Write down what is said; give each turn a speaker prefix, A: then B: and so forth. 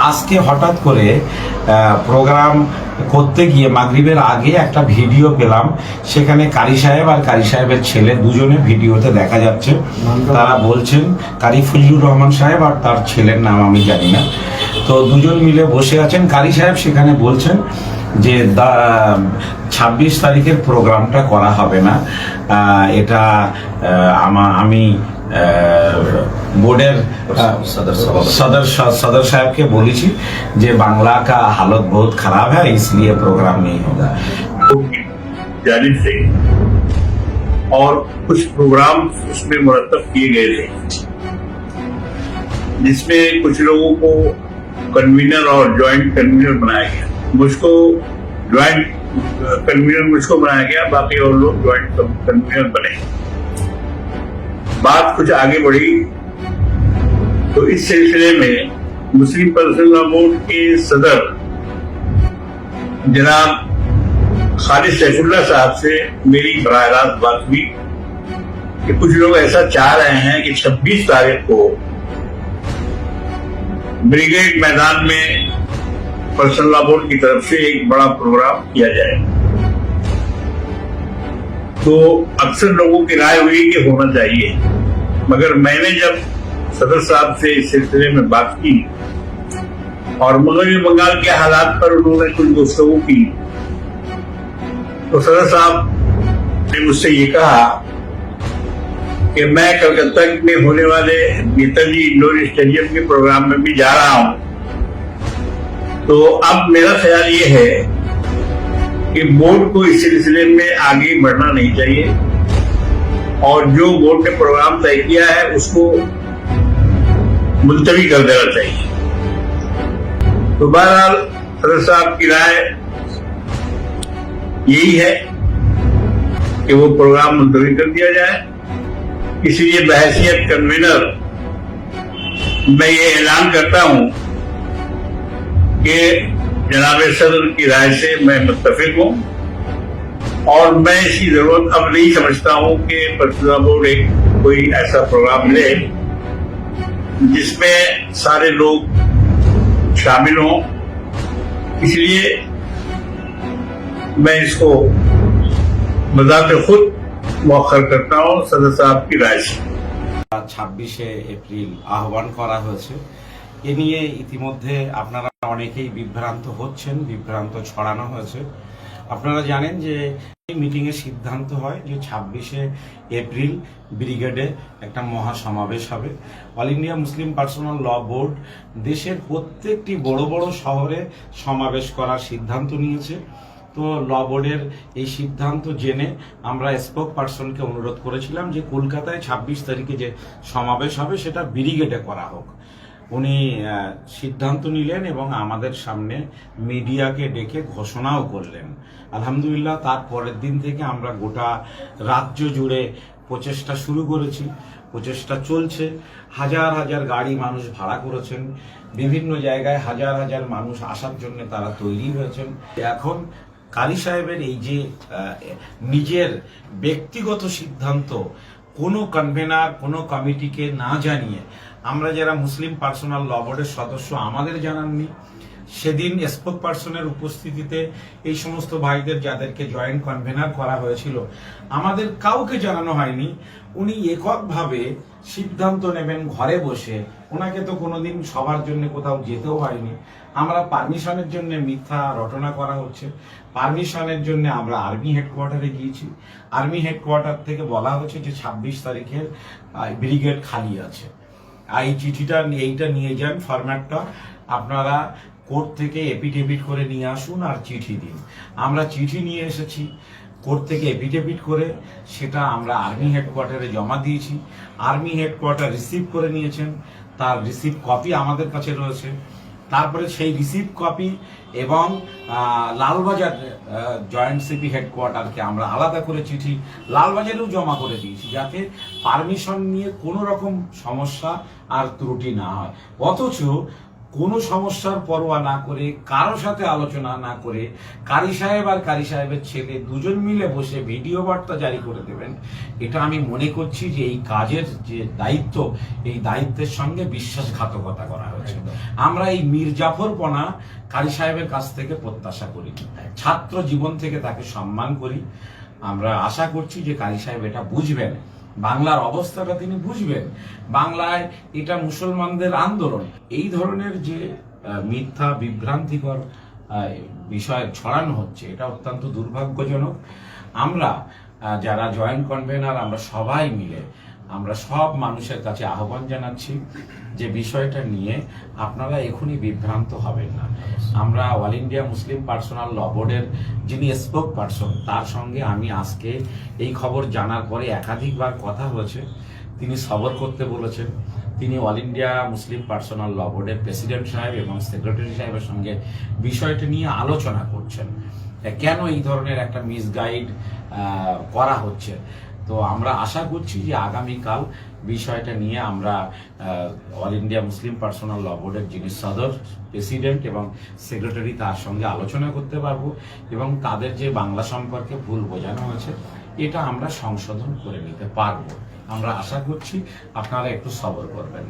A: আজকে হঠাৎ করে প্রোগ্রাম করতে গিয়ে মাগরিবের আগে একটা ভিডিও পেলাম। সেখানে কারি সাহেব আর কারি সাহেবের ছেলে দুজনে ভিডিওতে দেখা যাচ্ছে। তারা বলছেন কারি ফজলুর রহমান সাহেব আর তার ছেলের নাম আমি জানি না। তো দুজন মিলে বসে আছেন। কারি সাহেব সেখানে বলছেন যে ছাব্বিশ তারিখের প্রোগ্রামটা করা হবে না। এটা আমা- আমি बोर्डेर सदर सदर साहब के बोली थी जो बांग्ला का हालत बहुत खराब है इसलिए प्रोग्राम नहीं होगा।
B: तो से और कुछ प्रोग्राम उसमें मुरतब किए गए थे जिसमें कुछ लोगों को कन्वीनर और जॉइंट कन्वीनर बनाया गया। मुझको ज्वाइंट कन्वीनर मुझको बनाया गया बाकी और लोग ज्वाइंट कन्वीनर बने। बात कुछ आगे बढ़ी तो इस सिलसिले में मुस्लिम पर्सनल बोर्ड के सदर जनाब खालिद सैफुल्ला साहब से मेरी बरह रास्त बात हुई कि कुछ लोग ऐसा चाह रहे हैं कि 26 तारीख को ब्रिगेड मैदान में पर्सनल बोर्ड की तरफ़ से एक बड़ा प्रोग्राम किया जाए। तो अक्सर लोगों की राय हुई कि होना चाहिए। मगर मैंने जब सदर साहब से इस सिलसिले में बात की और मगरबी बंगाल के हालात पर उन्होंने कुछ गुफ्तगू की तो सदर साहब ने मुझसे ये कहा कि मैं कलकत्ता में होने वाले नेताजी इंडोर स्टेडियम के प्रोग्राम में भी जा रहा हूँ। तो अब मेरा ख्याल ये है कि बोर्ड को इस सिलसिले में आगे बढ़ना नहीं चाहिए। और जो बोर्ड ने प्रोग्राम तय किया है, उसको मुलतवी कर देना चाहिए। तो बहरहाल सदर साहब की राय यही है कि वो प्रोग्राम मुलतवी कर दिया जाए। इसलिए बहसीत कन्वीनर मैं ये ऐलान करता हूँ कि जनाब सदर की राय से मैं मुतफिक हूँ। और मैं इसकी जरूरत अब नहीं समझता हूं कि पर्सनल बोर्ड एक कोई ऐसा प्रोग्राम ले जिसमें सारे लोग शामिल हों इसलिए मैं इसको मजाक खुद मौखर करता हूँ सदर साहब की राय से
A: ছাব্বিশে এপ্রিল আহ্বান করা হয়েছে এ নিয়ে ইতিমধ্যে আপনারা অনেকেই বিভ্রান্ত হচ্ছেন বিভ্রান্ত ছড়ানো হয়েছে আপনারা জানেন যে এই মিটিংয়ে সিদ্ধান্ত হয় যে ছাব্বিশে এপ্রিল ব্রিগেডে একটা মহা সমাবেশ হবে। All India Muslim Personal Law Board দেশের প্রত্যেকটি বড় বড় শহরে সমাবেশ করার সিদ্ধান্ত নিয়েছে। তো ল বোর্ডের এই সিদ্ধান্ত জেনে আমরা স্পোক পার্সনকে অনুরোধ করেছিলাম যে কলকাতায় ছাব্বিশ তারিখে যে সমাবেশ হবে সেটা ব্রিগেডে করা হোক। উনি সিদ্ধান্ত নিলেন এবং আমাদের সামনে মিডিয়াকে ডেকে ঘোষণাও করলেন। আলহামদুলিল্লাহ, তার পরের দিন থেকে আমরা গোটা রাজ্য জুড়ে প্রচেষ্টা শুরু করেছি, প্রচেষ্টা চলছে। হাজার হাজার গাড়ি মানুষ ভাড়া করেছেন, বিভিন্ন জায়গায় হাজার হাজার মানুষ আসার জন্য তারা তৈরি হয়েছেন। এখন কারি সাহেবের এই যে নিজের ব্যক্তিগত সিদ্ধান্ত, কোনো কনভেনার কোনো কমিটিকে না জানিয়ে আমরা যারা মুসলিম পার্সোনাল ল বোর্ডের সদস্য, আমাদের জানাননি সেদিন স্পোক পার্সনের উপস্থিতিতে এই সমস্ত ভাইদের যাদেরকে জয়েন্ট কনভেনার করা হয়েছিল, আমাদের কাউকে জানানো হয়নি। উনি এককভাবে সিদ্ধান্ত নেবেন ঘরে বসে। ওনাকে তো কোনোদিন সবার জন্য কোথাও যেতেও হয়নি। আমরা পারমিশনের জন্য মিথ্যা রটনা করা হচ্ছে। পারমিশনের জন্য আমরা আর্মি হেডকোয়ার্টারে গিয়েছি। আর্মি হেডকোয়ার্টার থেকে বলা হচ্ছে যে ছাব্বিশ তারিখের ব্রিগেড খালি আছে। এই চিঠিটা এইটা নিয়ে যান ফরম্যাটটা। আপনারা কোর্ট থেকে এপিডেভিট করে নিয়ে আসুন আর চিঠি দিন। আমরা চিঠি নিয়ে এসেছি। কোর্ট থেকে এপিডেভিট করে সেটা আমরা আর্মি হেডকোয়ার্টারে জমা দিয়েছি। আর্মি হেডকোয়ার্টার রিসিভ করে নিয়েছেন। তার রিসিভ কপি আমাদের কাছে রয়েছে। তারপরে সেই রিসিভ কপি এবং লালবাজার জয়েন্ট সিপি হেডকোয়ার্টারকে আমরা আলাদা করে চিঠি, লালবাজারেও জমা করে দিয়েছি যাতে পারমিশন নিয়ে কোনো রকম সমস্যা আর ত্রুটি না হয়। অথচ কোনো সমস্যার পরোয়া না করে কারও সাথে আলোচনা না করে কারি সাহেব আর কারি সাহেবের ছেলে দুজন মিলে বসে ভিডিও বার্তা জারি করে দেবেন। এটা আমি মনে করছি যে এই কাজের যে দায়িত্ব এই দায়িত্বের সঙ্গে বিশ্বাসঘাতকতা করা হয়েছে। আমরা এই মির্জাফরপনা কারি সাহেবের কাছ থেকে প্রত্যাশা করি। ছাত্র জীবন থেকে তাকে সম্মান করি। আমরা আশা করছি যে কারি সাহেব এটা বুঝবেন। বাংলার অবস্থাটা তিনি বুঝবেন। বাংলায় এটা মুসলমানদের আন্দোলন। এই ধরনের যে মিথ্যা, বিভ্রান্তিকর বিষয় ছড়ানো হচ্ছে, এটা অত্যন্ত দুর্ভাগ্যজনক। আমরা যারা জয়েন্ট কনভেনার, আমরা সবাই মিলে আমরা সব মানুষের কাছে আহ্বান জানাচ্ছি যে বিষয়টা নিয়ে আপনারা এখনই বিভ্রান্ত হবেন না। আমরা All India Muslim Personal Law বোর্ডের যিনি স্পোক পার্সন তার সঙ্গে আমি আজকে এই খবর জানার পরে একাধিকবার কথা হয়েছে। তিনি সবর করতে বলেছেন। তিনি All India Muslim Personal Law বোর্ডের প্রেসিডেন্ট সাহেব এবং সেক্রেটারি সাহেবের সঙ্গে বিষয়টি নিয়ে আলোচনা করছেন। কেন এই ধরনের একটা মিসগাইড করা হচ্ছে? তো আমরা আশা করছি যে আগামীকাল বিষয়টা নিয়ে আমরা All India Muslim Personal Law বোর্ডের যিনি সদর প্রেসিডেন্ট এবং সেক্রেটারি তার সঙ্গে আলোচনা করতে পারব এবং তাদের যে বাংলা সম্পর্কে ভুল বোঝানো হয়েছে এটা আমরা সংশোধন করে নিতে পারব। আমরা আশা করছি আপনারা একটু সবর করবেন।